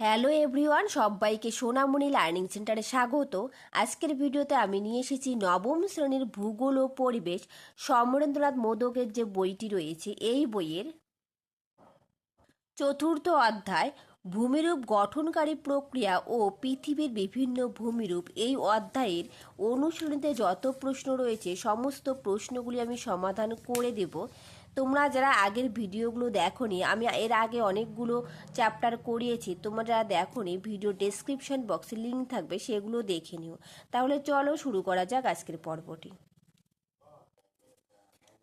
Hello everyone সবাইকে সোনামণি learning সেন্টারে স্বাগত। আজকের ভিডিওতে আমি নিয়ে এসেছি নবম শ্রেণির ভূগোল ও পরিবেশ সমরেন্দ্রনাথ মোদকের যে বইটি রয়েছে, এই বইয়ের চতুর্থ অধ্যায়, ভূমিরূপ গঠনকারী প্রক্রিয়া ও পৃথিবীর বিভিন্ন ভূমিরূপ। এই অধ্যায়ের অনুশীলনীতে যত প্রশ্ন রয়েছে, সমস্ত প্রশ্নগুলি আমি সমাধান করে দেব। তোমরা যারা আগের ভিডিওগুলো দেখোনি, আমি এর আগে অনেকগুলো চ্যাপ্টার করিয়েছি, তোমরা যারা দেখোনি ভিডিও ডেসক্রিপশন বক্সে লিঙ্ক থাকবে, সেগুলো দেখে নিও। তাহলে চলো শুরু করা যাক আজকের পর্বটি।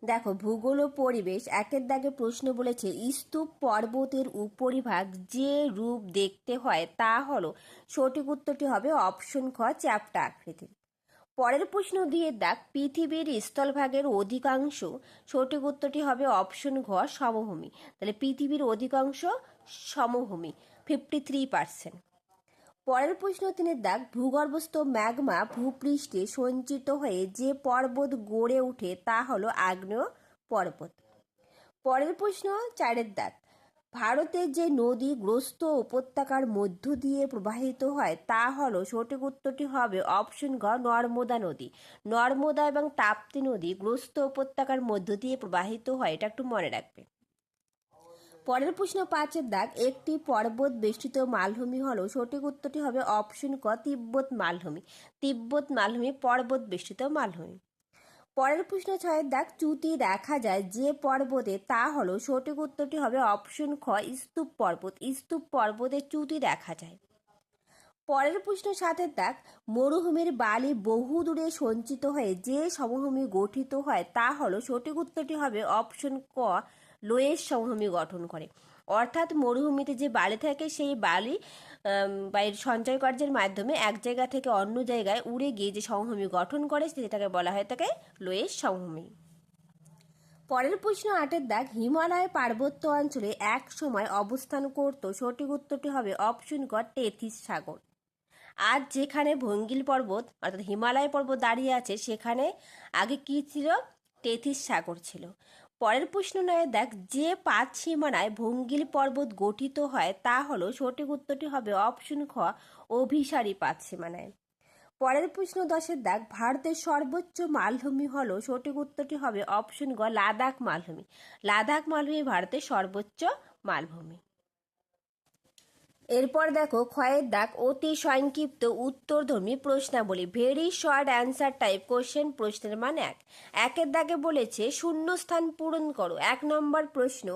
দেখো, ভূগোল ও পরিবেশ একের দাগে প্রশ্ন বলেছে, স্তূপ পর্বতের উপরিভাগ যে রূপ দেখতে হয় তা হলো। সঠিক উত্তরটি হবে অপশন খ চ্যাপ্টা আকৃতির। পরের প্রশ্ন দিয়ে দাগ পৃথিবীর স্থলভাগের অধিকাংশ সঠিক উত্তরটি হবে অপশন ঘ, সমভূমি। তাহলে পৃথিবীর অধিকাংশ সমভূমি ফিফটি থ্রি পার্সেন্ট পরের প্রশ্ন তিনি দাগ ভূগর্ভস্থ ম্যাগমা ভূপৃষ্ঠে সঞ্চিত হয়ে যে পর্বত গড়ে ওঠে তা হলো আগ্নেয় পর্বত। পরের প্রশ্ন চারের দাগ ভারতের যে নদী গ্রস্ত উপত্যকার মধ্য দিয়ে প্রবাহিত হয়, তা হলো সঠিক উত্তরটি হবে অপশন গ, নর্মদা নদী। নর্মদা এবং তাপ্তি নদী গ্রস্ত উপত্যকার মধ্য দিয়ে প্রবাহিত হয়, এটা একটু মনে রাখবে। পরের প্রশ্ন পাঁচের দাগ, একটি পর্বত বেষ্টিত মালভূমি হলো, সঠিক উত্তরটি হবে অপশন ক, তিব্বত মালভূমি। তিব্বত মালভূমি পর্বত বেষ্টিত মালভূমি। পরের প্রশ্ন ছয়ের দাগ চ্যুতি দেখা যায় যে পর্বতে, তা হলো সঠিক উত্তরটি হবে অপশন খ, স্তূপ পর্বত। স্তূপ পর্বতে চ্যুতি দেখা যায়। পরের প্রশ্ন সাতের দাগ মরুভূমির বালি বহু দূরে সঞ্চিত হয়ে যে সমভূমি গঠিত হয়, তা হলো সঠিক উত্তরটি হবে অপশন ক, লোয়ের সমভূমি গঠন করে। অর্থাৎ মরুভূমিতে যে বালি থাকে, সেই বালি বাইরের সঞ্চয় কার্যের মাধ্যমে এক জায়গা থেকে অন্য জায়গায় উড়ে গিয়ে যে সমভূমি গঠন করে সেটাকে বলা হয় থাকে লোয়ের সমভূমি। পরের প্রশ্ন আটের দাগ, হিমালয় পার্বত্য অঞ্চলে এক সময় অবস্থান করত, সঠিক উত্তরটি হবে অপশন ক টেথিস সাগর। আজ যেখানে ভঙ্গিল পর্বত, অর্থাৎ হিমালয় পর্বত দাঁড়িয়ে আছে, সেখানে আগে কি ছিল? টেথিস সাগর ছিল। পরের প্রশ্ন নয়, দেখ, যে পাঁচ সীমানায় ভঙ্গিল পর্বত গঠিত হয়, তা হলো সঠিক উত্তরটি হবে অপশন খ, অভিসারী পাঁচ সীমানায়। পরের প্রশ্ন দশের, দেখ, ভারতের সর্বোচ্চ মালভূমি হল, সঠিক উত্তরটি হবে অপশন গ, লাদাখ মালভূমি। লাদাখ মালভূমি ভারতের সর্বোচ্চ মালভূমি। এরপর দেখো ক্ষয়ের দাগ অতি সংক্ষিপ্ত উত্তরধর্মী প্রশ্নাবলী। Very short answer type question প্রশ্নের মান এক। একের দাগে বলেছে, শূন্যস্থান পূরণ করো। এক নম্বর প্রশ্ন,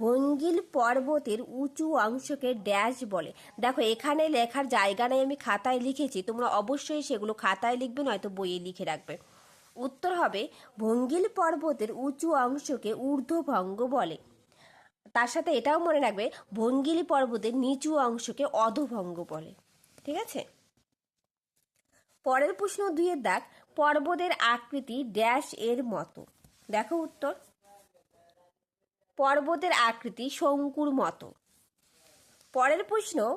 ভঙ্গিল পর্বতের উঁচু অংশকে ড্যাশ বলে। দেখো, এখানে লেখার জায়গা নেই, আমি খাতায় লিখেছি। তোমরা অবশ্যই সেগুলো খাতায় লিখবে, নয়তো বইয়ে লিখে রাখবে। উত্তর হবে, ভঙ্গিল পর্বতের উঁচু অংশকে ঊর্ধ্বভঙ্গ বলে। তার সাথে এটাও মনে রাখবে, ভঙ্গিলি পর্বতের নিচু অংশকে অধভঙ্গ বলে। ঠিক আছে? পরের প্রশ্ন দুইয়ের দাগ, পর্বতের আকৃতি ড্যাশ এর মতো। দেখো উত্তর। পর্বতের আকৃতি শঙ্কুর মতো। পরের প্রশ্ন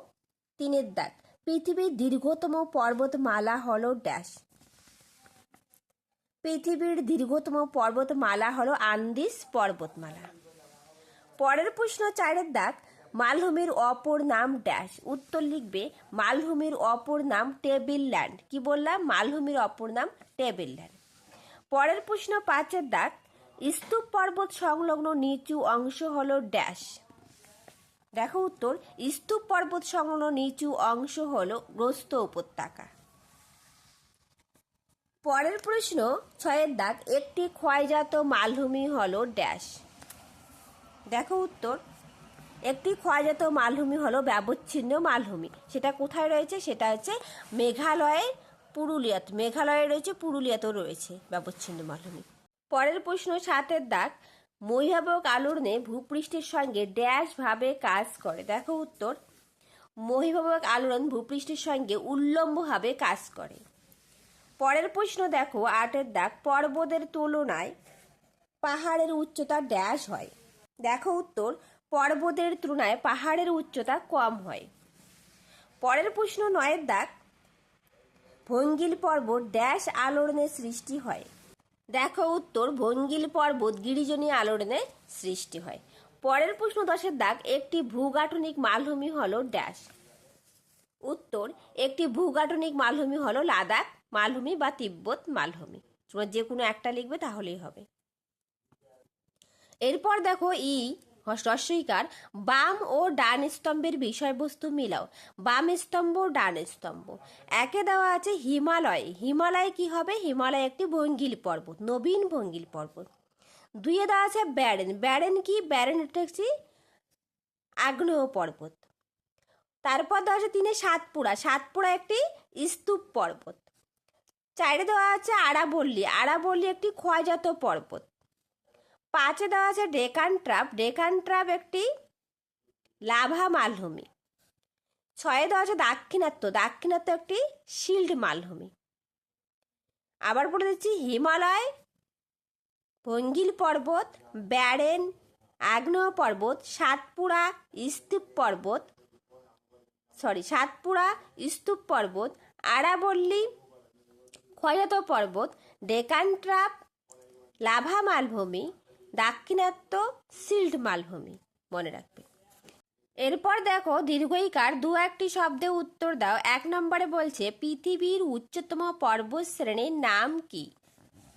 তিনের দাগ, পৃথিবীর দীর্ঘতম পর্বতমালা হলো ড্যাশ। পৃথিবীর দীর্ঘতম পর্বতমালা হলো আন্দিস পর্বতমালা। পরের প্রশ্ন চারের দাগ মালভূমির অপর নাম ড্যাশ উত্তর লিখবে, মালভূমির অপর নাম টেবিল ল্যান্ড কি বললাম? মালভূমির অপর নাম টেবিল ল্যান্ড পরের প্রশ্ন পাঁচের দাগ স্তূপ পর্বত সংলগ্ন নিচু অংশ হল ড্যাশ দেখো উত্তর। স্তূপ পর্বত সংলগ্ন নিচু অংশ হল গ্রস্ত উপত্যকা। পরের প্রশ্ন ছয়ের দাগ একটি ক্ষয়জাত মালভূমি হল ড্যাশ দেখো উত্তর। একটি ক্ষয়জাত মালভূমি হলো ব্যবচ্ছিন্ন মালভূমি। সেটা কোথায় রয়েছে? সেটা হচ্ছে মেঘালয়ের পুরুলিয়াতে। মেঘালয়ে রয়েছে, পুরুলিয়াতেও রয়েছে ব্যবচ্ছিন্ন মালভূমি। পরের প্রশ্ন সাতের দাগ। মহিভাবক আলোড়নে ভূপৃষ্ঠের সঙ্গে ড্যাশভাবে কাজ করে। দেখো উত্তর। মহিভাবক আলোড়ন ভূপৃষ্ঠের সঙ্গে উল্লম্বভাবে কাজ করে। পরের প্রশ্ন দেখো, আটের দাগ। পর্বতের তুলনায় পাহাড়ের উচ্চতা ড্যাশ হয়। দেখো উত্তর, পর্বতের তুলনায় পাহাড়ের উচ্চতা কম হয়। পরের প্রশ্ন নয়ের দাগ, ভঙ্গিল পর্বত ড্যাশ আলোড়নের সৃষ্টি হয়। দেখো উত্তর, ভঙ্গিল পর্বত গিরিজনী আলোড়নে সৃষ্টি হয়। পরের প্রশ্ন দশের দাগ, একটি ভূগাঠনিক মালভূমি হল ড্যাশ। উত্তর, একটি ভূগাঠনিক মালভূমি হলো লাদাখ মালভূমি বা তিব্বত মালভূমি। তোমরা যে কোনো একটা লিখবে তাহলেই হবে। এরপর দেখো ই হস্যইকার বাম ও ডান স্তম্ভের বিষয়বস্তু মিলাও। বাম স্তম্ভ, ডান স্তম্ভ। একে দেওয়া আছে হিমালয়। হিমালয় কি হবে? হিমালয় একটি ভঙ্গিল পর্বত, নবীন ভঙ্গিল পর্বত। দুইয়ে দেওয়া আছে ব্যারেন। ব্যারেন কি? ব্যারেন হচ্ছে আগ্নেয় পর্বত। তারপর দেওয়া আছে তিনে সাতপুরা। সাতপুরা একটি স্তূপ পর্বত। চারে দেওয়া আছে আরাবল্লী। আরাবল্লী একটি ক্ষয়জাত পর্বত। পাঁচে দেওয়া আছে ডেকান ট্রাপ। ডেকান ট্রাপ একটি লাভা মালভূমি। ছয়ে দেওয়া আছে দাক্ষিণাত্য। দাক্ষিণাত্য একটি শিল্ড মালভূমি। আবার বলে দিচ্ছি হিমালয়, ভঙ্গিল পর্বত, ব্যারেন, আগ্নেয় পর্বত, সাতপুরা, স্তূপ পর্বত, সরি, সাতপুরা, স্তূপ পর্বত, আরাবল্লী ক্ষয়জাত পর্বত, ডেকান ট্রাপ, লাভা মালভূমি দাক্ষিণাত্য সিল্ড মালভূমি, মনে রাখবে। এরপর দেখো, দীর্ঘইকার দু একটি শব্দে উত্তর দাও। এক নম্বরে বলছে, পৃথিবীর উচ্চতম পর্বত শ্রেণির নাম কি?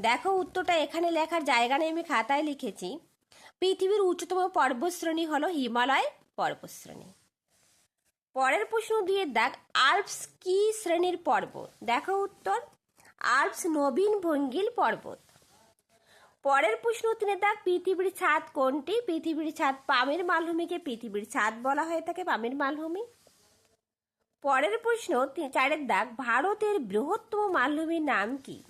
দেখো, উত্তরটা এখানে লেখার জায়গা নেই, আমি খাতায় লিখেছি। পৃথিবীর উচ্চতম পর্বতশ্রেণী হলো হিমালয় পর্বতশ্রেণী। পরের প্রশ্ন দিয়ে দেখ, আল্পস কি শ্রেণির পর্বত? দেখো উত্তর, আল্পস নবীন ভঙ্গিল পর্বত। পরের প্রশ্ন তিনি দেখ পৃথিবীর ছাদ কোনটি? পৃথিবীর ছাদ পামের মালভূমিকে পৃথিবীর ছাদ বলা হয়ে থাকে, পামের মালভূমি। পরের প্রশ্ন চারের দাগ ভারতের বৃহত্তম মালভূমির নাম কি?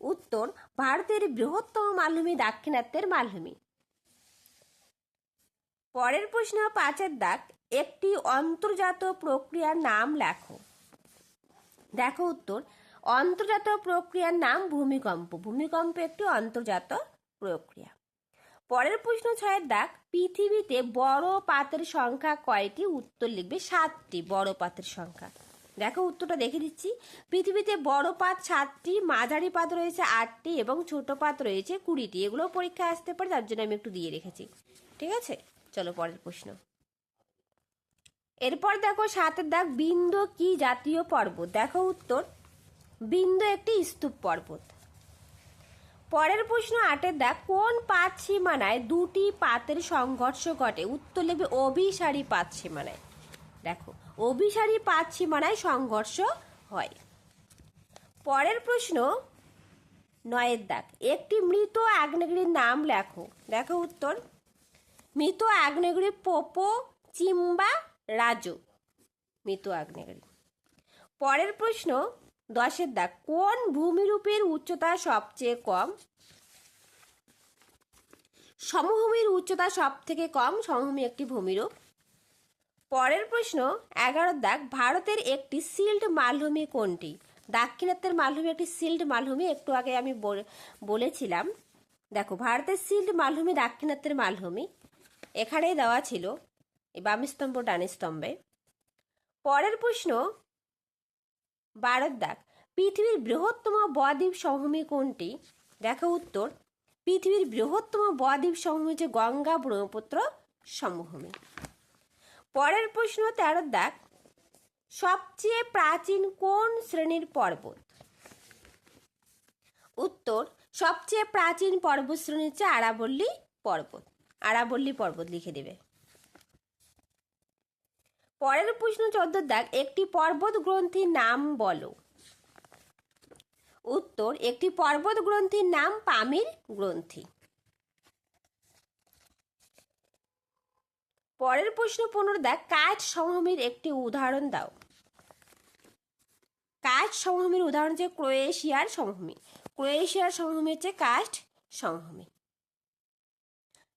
উত্তর, ভারতের বৃহত্তম মালভূমি দাক্ষিণাত্যের মালভূমি। পরের প্রশ্ন, পাঁচের দাগ, একটি অন্তর্জাত প্রক্রিয়ার নাম লেখো। দেখো উত্তর অন্তর্জাত প্রক্রিয়ার নাম ভূমিকম্প। ভূমিকম্প একটি অন্তর্জাত প্রক্রিয়া। পরের প্রশ্ন ছয়ের দাগ। পৃথিবীতে বড় পাতের সংখ্যা কয়টি? উত্তর লিখবে সাতটি, বড় পাতের সংখ্যা। দেখো উত্তরটা দেখে দিচ্ছি। পৃথিবীতে বড় পাত সাতটি, মাঝারি পাত রয়েছে আটটি এবং ছোট পাত রয়েছে কুড়িটি। এগুলো পরীক্ষায় আসতে পারে, তার জন্য আমি একটু দিয়ে রেখেছি। ঠিক আছে? চলো পরের প্রশ্ন। এরপর দেখো সাতের দাগ, বিন্দু কি জাতীয় পর্বত? দেখো উত্তর। বিন্দু একটি স্তূপ পর্বত। পরের প্রশ্ন আটের দাগ কোন পাত সীমানায় দুটি পাতের সংঘর্ষ ঘটে? উত্তর লিখবে অভিসারী পাত সীমানায়। দেখো, অভিসারী পাত সীমানায় সংঘর্ষ হয়। পরের প্রশ্ন নয়ের দাগ একটি মৃত আগ্নেয়গিরির নাম লেখো। দেখো উত্তর। মৃত আগ্নেয়গিরি পোপো চিম্বা রাজু। মৃত আগ্নেয়গিরি। পরের প্রশ্ন দশের দাগ কোন ভূমিরূপের উচ্চতা সবচেয়ে কম? সমভূমির উচ্চতা সব থেকে কম, সমভূমি একটি ভূমিরূপ। পরের প্রশ্ন, এগারো দাগ ভারতের একটি সিল্ড মালভূমি কোনটি? দাক্ষিণাত্যের মালভূমি, একটি সিল্ড মালভূমি, একটু আগে আমি বল- বলেছিলাম। দেখো, ভারতের সিল্ড মালভূমি, দাক্ষিণাত্যের মালভূমি, এখানেই দেওয়া ছিল। বাম স্তম্ভ, ডান স্তম্ভে। পরের প্রশ্ন বারোর দাগ পৃথিবীর বৃহত্তম বদ্বীপ সমভূমি কোনটি? দেখো উত্তর। পৃথিবীর বৃহত্তম বদ্বীপ সমভূমি হচ্ছে গঙ্গা ব্রহ্মপুত্র সমভূমি। পরের প্রশ্ন তেরোর দাগ সবচেয়ে প্রাচীন কোন শ্রেণির পর্বত? উত্তর, সবচেয়ে প্রাচীন পর্বত শ্রেণি হচ্ছে আরাবল্লী পর্বত। আরাবল্লী পর্বত লিখে দেবে। পরের প্রশ্ন চোদ্দ দাগ, একটি পর্বত গ্রন্থির নাম বলো। উত্তর, একটি পর্বত গ্রন্থির নাম পামির গ্রন্থি। পরের প্রশ্ন, পনেরো দাগ, কাজ সমভূমির একটি উদাহরণ দাও। কাজ সমভূমির উদাহরণ হচ্ছে ক্রোয়েশিয়ার সমভূমি ক্রোয়েশিয়ার সমভূমি হচ্ছে কাস্ট সমভূমি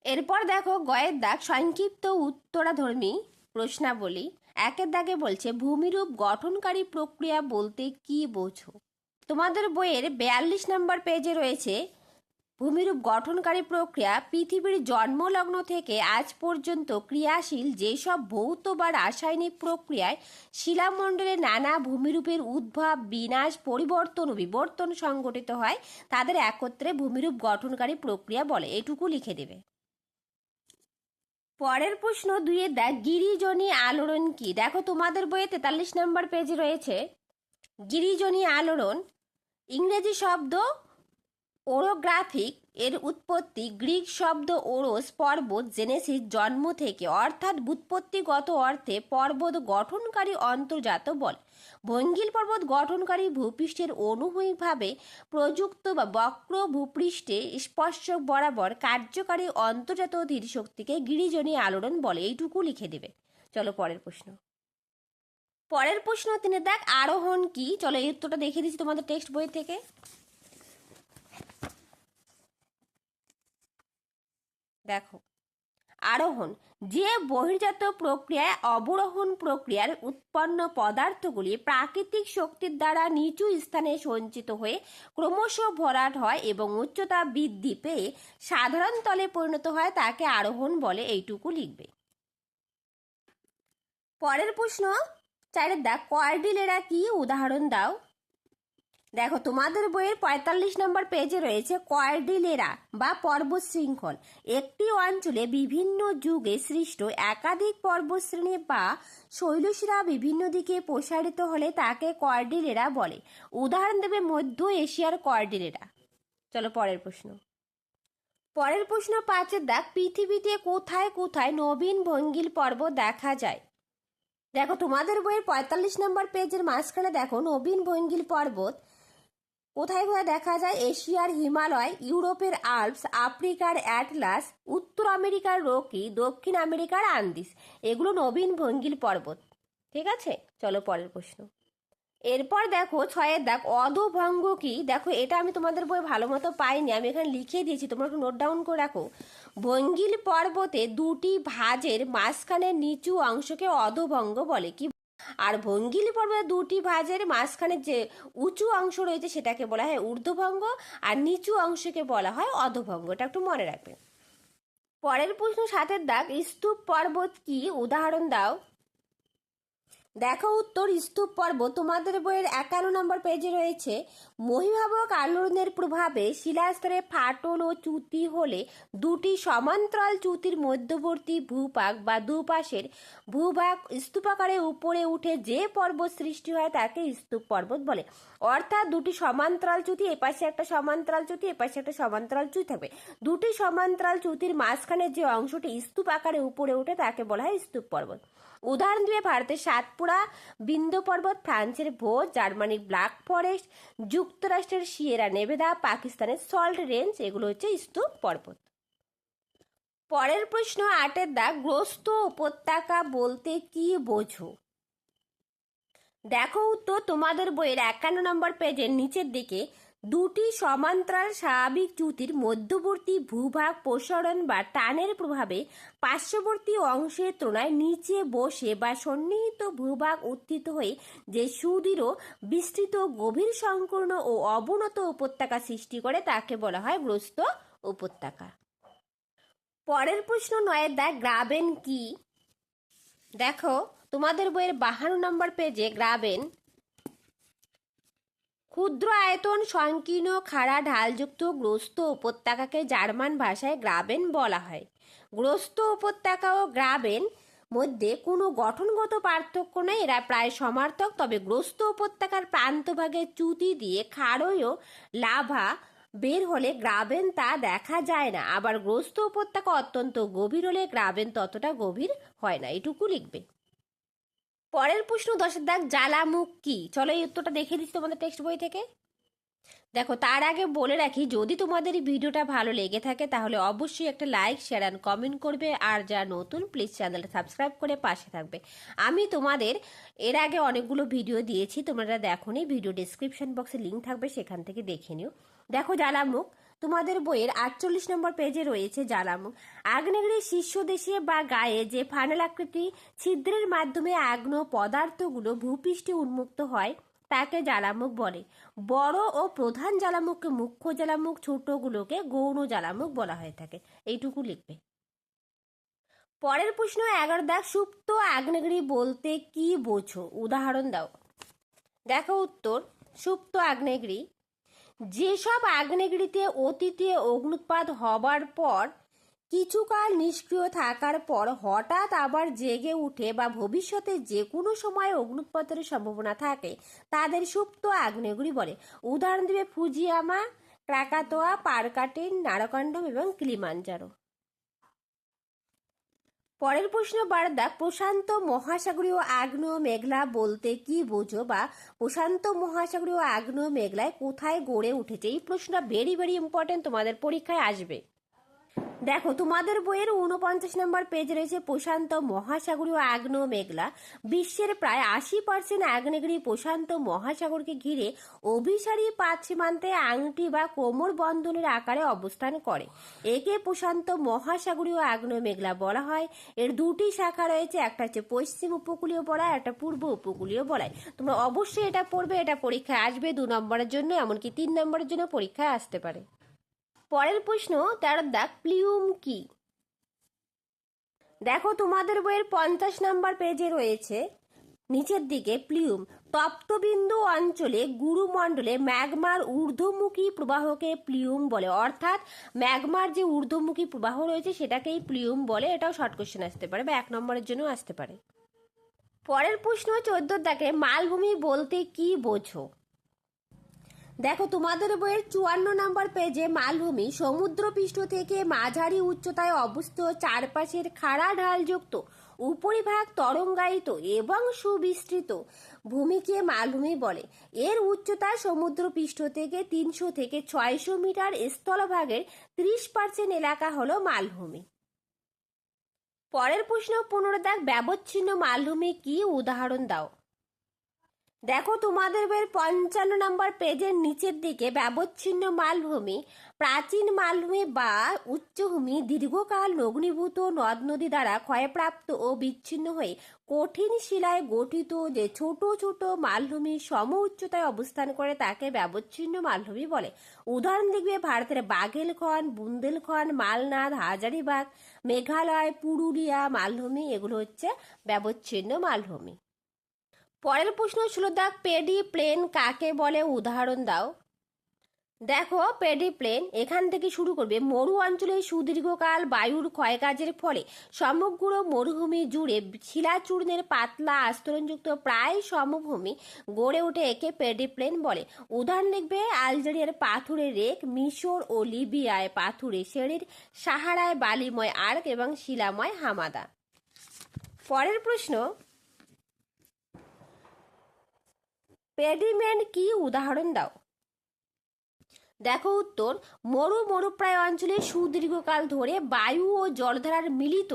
এরপর দেখো, গয়ের দাগ, সংক্ষিপ্ত উত্তরাধর্মী প্রশ্নাবলী একের দাগে বলছে, ভূমিরূপ গঠনকারী প্রক্রিয়া বলতে কি বোঝো? তোমাদের বইয়ের বিয়াল্লিশ নম্বর পেজে রয়েছে, ভূমিরূপ গঠনকারী প্রক্রিয়া পৃথিবীর জন্মলগ্ন থেকে আজ পর্যন্ত ক্রিয়াশীল যেসব ভৌত বা রাসায়নিক প্রক্রিয়ায় শিলামণ্ডলে নানা ভূমিরূপের উদ্ভব, বিনাশ, পরিবর্তন ও বিবর্তন সংঘটিত হয়, তাদের একত্রে ভূমিরূপ গঠনকারী প্রক্রিয়া বলে। এটুকু লিখে দেবে। পরের প্রশ্ন দুয়ে দেখ, গিরিজনী আলোড়ন কি? দেখো তোমাদের বইয়ে তেতাল্লিশ নম্বর পেজে রয়েছে। গিরিজনী আলোড়ন, ইংরেজি শব্দ ওরোগ্রাফিক এর উৎপত্তি, গ্রিক শব্দ ওরোস, পর্বত, জেনেসিস, জন্ম থেকে, অর্থাৎ ব্যুৎপত্তিগত অর্থে পর্বত গঠনকারী অন্তর্জাত বল। ভঙ্গিল পর্বত গঠনকারী ভূপৃষ্ঠের অনুভূমিকভাবে প্রযুক্ত বা বক্র ভূপৃষ্ঠে স্পর্শ বরাবর কার্যকারী অন্তর্জাত ধীর শক্তিকে গিরিজনী আলোড়ন বলে এইটুকু লিখে দেবে। চলো পরের প্রশ্ন। পরের প্রশ্ন তিনি দেখ, আরোহণ কি? চলো এই উত্তরটা দেখে দিচ্ছি তোমাদের টেক্সট বই থেকে। দেখো আরোহণ। যে বহির্জাত প্রক্রিয়ায় অবরোহণ প্রক্রিয়ার উৎপন্ন পদার্থগুলি প্রাকৃতিক শক্তির দ্বারা নিচু স্থানে সঞ্চিত হয়ে ক্রমশ ভরাট হয় এবং উচ্চতা বৃদ্ধি পেয়ে সাধারণ তলে পরিণত হয়, তাকে আরোহণ বলে এইটুকু লিখবে। পরের প্রশ্ন চারের দাগ কর্ডিলেরা কি উদাহরণ দাও? দেখো, তোমাদের বইয়ের পঁয়তাল্লিশ নম্বর পেজে রয়েছে কর্ডিলেরা বা পর্বত শৃঙ্খল। একটি অঞ্চলে বিভিন্ন যুগে সৃষ্ট একাধিক পর্বতশ্রেণী বা শৈলশিরা বিভিন্ন দিকে প্রসারিত হলে তাকে কর্ডিলেরা বলে। উদাহরণ দেবে মধ্য এশিয়ার কর্ডিলেরা চলো পরের প্রশ্ন। পরের প্রশ্ন পাঁচের দাগ পৃথিবীতে কোথায় কোথায় নবীন ভঙ্গিল পর্বত দেখা যায়? দেখো, তোমাদের বইয়ের পঁয়তাল্লিশ নম্বর পেজের মাঝখানে দেখো, নবীন ভঙ্গিল পর্বত কোথায় কোথায় দেখা যায় এশিয়ার হিমালয়, ইউরোপের আল্পস, আফ্রিকার অ্যাটলাস, উত্তর আমেরিকার রকি, দক্ষিণ আমেরিকার আন্দিস। এগুলো নবীন ভঙ্গিল পর্বত। ঠিক আছে? চলো পরের প্রশ্ন। এরপর দেখো ছয়ের দেখ অধভঙ্গ কি? দেখো এটা আমি তোমাদের বই ভালো মতো পাইনি, আমি এখানে লিখে দিয়েছি, তোমরা একটু নোট ডাউন করে রাখো। ভঙ্গিল পর্বতে দুটি ভাজের মাঝখানের নিচু অংশকে অধভঙ্গ বলে। কি আর ভঙ্গিলি পর্বতের দুটি ভাজের মাঝখানে যে উঁচু অংশ রয়েছে সেটাকে বলা হয় ঊর্ধ্বভঙ্গ আর নিচু অংশকে বলা হয় অধভঙ্গ। এটা একটু মনে রাখবেন। পরের প্রশ্ন, সাতের দাগ, স্তূপ পর্বত কি? উদাহরণ দাও। দেখো উত্তর, স্তূপ পর্ব। তোমাদের বইয়ের একান্ন নম্বর পেজে রয়েছে মহিভাবক আলোড়নের প্রভাবে শিলাস্তরে ফাটল ও চ্যুতি হলে দুটি সমান্তরাল চ্যুতির মধ্যবর্তী ভূপাক বা দুপাশের ভূভাগ স্তূপাকারে উপরে উঠে যে পর্বত সৃষ্টি হয় তাকে স্তূপ পর্বত বলে। অর্থাৎ দুটি সমান্তরাল চ্যুতি এপাশে একটা সমান্তরাল চ্যুতি এপাশে একটা সমান্তরাল চ্যুতি থাকবে। দুটি সমান্তরাল চ্যুতির মাঝখানে যে অংশটি স্তূপ আকারে উপরে উঠে তাকে বলা হয় স্তূপ পর্বত। উদাহরণ দিয়ে ভারতের সাতপুরা বিন্দু পর্বত, ফ্রান্সের ভোজ, জার্মানির ব্ল্যাক ফরেস্ট, যুক্তরাষ্ট্রের সিয়েরা নেভেদা, পাকিস্তানের সল্ট রেঞ্জ, এগুলো হচ্ছে স্তূপ পর্বত। পরের প্রশ্ন, আটের দা গ্রস্ত উপত্যকা বলতে কি বোঝো? দেখো উত্তর তোমাদের বইয়ের একান্ন নম্বর পেজের নিচের দিকে দুটি সমান্তরাল স্বাভাবিক চ্যুতির মধ্যবর্তী ভূভাগ প্রসারণ বা টানের প্রভাবে পার্শ্ববর্তী অংশের তুলনায় নিচে বসে বা সন্নিহিত ভূভাগ উত্থিত হয়ে যে সুদৃঢ়, বিস্তৃত, গভীর, সংকীর্ণ ও অবনত উপত্যকা সৃষ্টি করে তাকে বলা হয় গ্রস্ত উপত্যকা। পরের প্রশ্ন নয়ের দেখ গ্রাবেন কি? দেখো, তোমাদের বইয়ের বাহান্ন নম্বর পেজে গ্রাবেন ক্ষুদ্র আয়তন, সংকীর্ণ, খাড়া, ঢালযুক্ত, গ্রস্ত উপত্যকাকে জার্মান ভাষায় গ্রাবেন বলা হয়। গ্রস্ত উপত্যকা ও গ্রাবেন মধ্যে কোনো গঠনগত পার্থক্য নেই। এরা প্রায় সমার্থক, তবে গ্রস্ত উপত্যকার প্রান্তভাগে চ্যুতি দিয়ে খাড়ইও লাভা বের হলে গ্রাবেন তা দেখা যায় না। আবার গ্রস্ত উপত্যকা অত্যন্ত গভীর হলে গ্রাবেন ততটা গভীর হয় না। এটুকু লিখবে। পরের প্রশ্ন, দশের দাগ জ্বালামুখ কি? চলো এই উত্তরটা দেখে দিচ্ছি তোমাদের টেক্সট বই থেকে। দেখো, তার আগে বলে রাখি, যদি তোমাদের এই ভিডিওটা ভালো লেগে থাকে, তাহলে অবশ্যই একটা লাইক শেয়ার অ্যান্ড কমেন্ট করবে। আর যা নতুন প্লিজ চ্যানেলটা সাবস্ক্রাইব করে পাশে থাকবে। আমি তোমাদের এর আগে অনেকগুলো ভিডিও দিয়েছি, তোমরা দেখোনি ভিডিও ডিসক্রিপশন বক্সে লিঙ্ক থাকবে, সেখান থেকে দেখে নিও। দেখো জ্বালামুখ তোমাদের বইয়ের আটচল্লিশ নম্বর পেজে রয়েছে জ্বালামুখ আগ্নেয়গিরির শীর্ষ দেশে বা গায়ে যে ফানেল আকৃতি, ছিদ্রের মাধ্যমে আগ্ন পদার্থগুলো ভূপৃষ্ঠে উন্মুক্ত হয়, তাকে জ্বালামুখ বলে। বড় ও প্রধান জ্বালামুখকে মুখ্য জ্বালামুখ ছোটগুলোকে গৌণ জ্বালামুখ বলা হয়ে থাকে। এইটুকু লিখবে। পরের প্রশ্ন এগারো দাগ সুপ্ত আগ্নেয়গিরি বলতে কি বোঝো? উদাহরণ দাও। দেখো উত্তর, সুপ্ত আগ্নেয়গিরি যেসব আগ্নেয়গিরিতে অতীতে অগ্নুৎপাত হবার পর, কিছুকাল নিষ্ক্রিয় থাকার পর হঠাৎ আবার জেগে উঠে বা ভবিষ্যতে যে কোনো সময় অগ্নুৎপাতের সম্ভাবনা থাকে, তাদের সুপ্ত আগ্নেয়গিরি বলে। উদাহরণ দিবে ফুজিয়ামা, ক্রাকাতোয়া, পারকাটিন নারকাণ্ডম এবং কিলিমাঞ্জারো। পরের প্রশ্ন, বারদা, প্রশান্ত মহাসাগরীয় আগ্নেয় মেঘলা বলতে কি বোঝো বা প্রশান্ত মহাসাগরীয় আগ্নেয় মেঘলায় কোথায় গড়ে উঠেছে? এই প্রশ্নটা ভেরি ভেরি ইম্পর্টেন্ট তোমাদের পরীক্ষায় আসবে। দেখো, তোমাদের বইয়ের উনপঞ্চাশ নম্বর পেজ রয়েছে প্রশান্ত মহাসাগরীয় আগ্নেয় মেঘলা। বিশ্বের প্রায় আশি পার্সেন্ট আগ্নেয়গিরি প্রশান্ত মহাসাগরকে ঘিরে অভিসারী পাঁচ সীমান্তে আংটি বা কোমর বন্ধনের আকারে অবস্থান করে। একে প্রশান্ত মহাসাগরীয় আগ্নেয় মেঘলা বলা হয়। এর দুটি শাখা রয়েছে, একটা হচ্ছে পশ্চিম উপকূলীয় বলয় একটা পূর্ব উপকূলীয় বলায় তোমরা অবশ্যই এটা পড়বে, এটা পরীক্ষায় আসবে, দু নম্বরের জন্য, এমনকি তিন নম্বরের জন্য পরীক্ষায় আসতে পারে। পরের প্রশ্ন, তেরো দাগ প্লিউম কি? দেখো তোমাদের বইয়ের পঞ্চাশ নাম্বার পেজে রয়েছে, নিচের দিকে প্লিউম। তপ্তবিন্দু অঞ্চলে গুরুমণ্ডলে ম্যাগমার ঊর্ধ্বমুখী প্রবাহকে প্লিউম বলে। অর্থাৎ ম্যাগমার যে ঊর্ধ্বমুখী প্রবাহ রয়েছে সেটাকেই প্লিউম বলে। এটাও শর্ট কোশ্চেন আসতে পারে বা এক নম্বরের জন্য আসতে পারে। পরের প্রশ্ন চোদ্দ দাগে মালভূমি বলতে কি বোঝো? দেখো, তোমাদের বইয়ের চুয়ান্ন নম্বর পেজে মালভূমি সমুদ্রপৃষ্ঠ থেকে মাঝারি উচ্চতায় অবস্থিত চারপাশের খাড়া ঢালযুক্ত, উপরিভাগ তরঙ্গায়িত এবং সুবিস্তৃত ভূমিকে মালভূমি বলে। এর উচ্চতা সমুদ্রপৃষ্ঠ থেকে তিনশো থেকে ছয়শো মিটার, স্থলভাগের ত্রিশ পার্সেন্ট এলাকা হলো মালভূমি। পরের প্রশ্ন পনেরো ব্যবচ্ছিন্ন মালভূমি কি? উদাহরণ দাও। দেখো, তোমাদের বইয়ের পঞ্চান্ন নম্বর পেজের নিচের দিকে ব্যবচ্ছিন্ন মালভূমি, প্রাচীন মালভূমি বা উচ্চভূমি, দীর্ঘকাল নগ্নীভূত নদ নদী দ্বারা ক্ষয়প্রাপ্ত ও বিচ্ছিন্ন হয়ে কঠিন শিলায় গঠিত যে ছোট ছোট মালভূমি সম উচ্চতায় অবস্থান করে তাকে ব্যবচ্ছিন্ন মালভূমি বলে। উদাহরণ দেখবে, ভারতের বাঘেলখন, বুন্দেলখন মালনাথ হাজারিবাগ, মেঘালয়, পুরুলিয়া মালভূমি, এগুলো হচ্ছে ব্যবচ্ছিন্ন মালভূমি। পরের প্রশ্ন ছিল দাগ পেডি প্লেন কাকে বলে? উদাহরণ দাও। দেখো, পেডি প্লেন এখান থেকে শুরু করবে। মরু অঞ্চলে সুদীর্ঘকাল বায়ুর ক্ষয়কাজের ফলে সমগ্র মরুভূমি জুড়ে শিলাচূর্ণের পাতলা আস্তরণযুক্ত প্রায় সমভূমি গড়ে ওঠে একে পেডি প্লেন বলে। উদাহরণ লিখবে, আলজেরিয়ার পাথুরে রেক, মিশর ও লিবিয়ায় পাথুরে শেরির সাহারায় বালিময় আর্ক এবং শিলাময় হামাদা। পরের প্রশ্ন পেডিমেন্ট কি উদাহরণ দাও। দেখো উত্তর, মরু মরুপ্রায় অঞ্চলে সুদীর্ঘকাল ধরে বায়ু ও জলধারার মিলিত।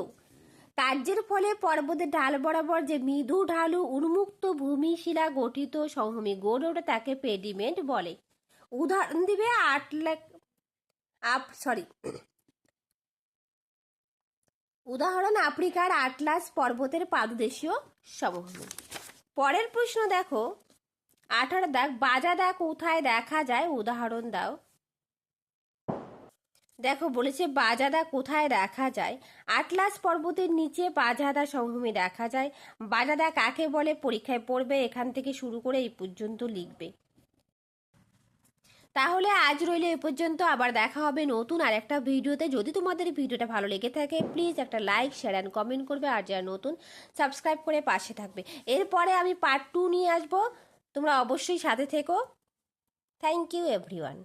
কার্যের ফলে পর্বতের ঢাল বরাবর যে মৃদু ঢালু উন্মুক্ত ভূমি শিলা গঠিত সমভূমি গড়ে ওঠে তাকে পেডিমেন্ট বলে। উদাহরণ দিবে আট লাখ, আপ সরি উদাহরণ, আফ্রিকার আটলাস পর্বতের পাদদেশীয় সমভূমি। পরের প্রশ্ন দেখো আঠারো দাগ বাজাদা কোথায় দেখা যায়, উদাহরণ দাও। দেখো, বলেছে বাজাদা কোথায় দেখা যায়। আটলাস পর্বতের নিচে বাজাদা সমভূমি দেখা যায়। বাজাদা কাকে বলে, পরীক্ষায় পড়বে, এখান থেকে শুরু করে এই পর্যন্ত লিখবে। তাহলে আজ রইলে এ পর্যন্ত, আবার দেখা হবে নতুন আর একটা ভিডিওতে। যদি তোমাদের ভিডিওটা ভালো লেগে থাকে প্লিজ একটা লাইক শেয়ার অ্যান্ড কমেন্ট করবে। আর যারা নতুন সাবস্ক্রাইব করে পাশে থাকবে। এরপরে আমি পার্ট টু নিয়ে আসব। তোমরা অবশ্যই সাথে থেকো। Thank you everyone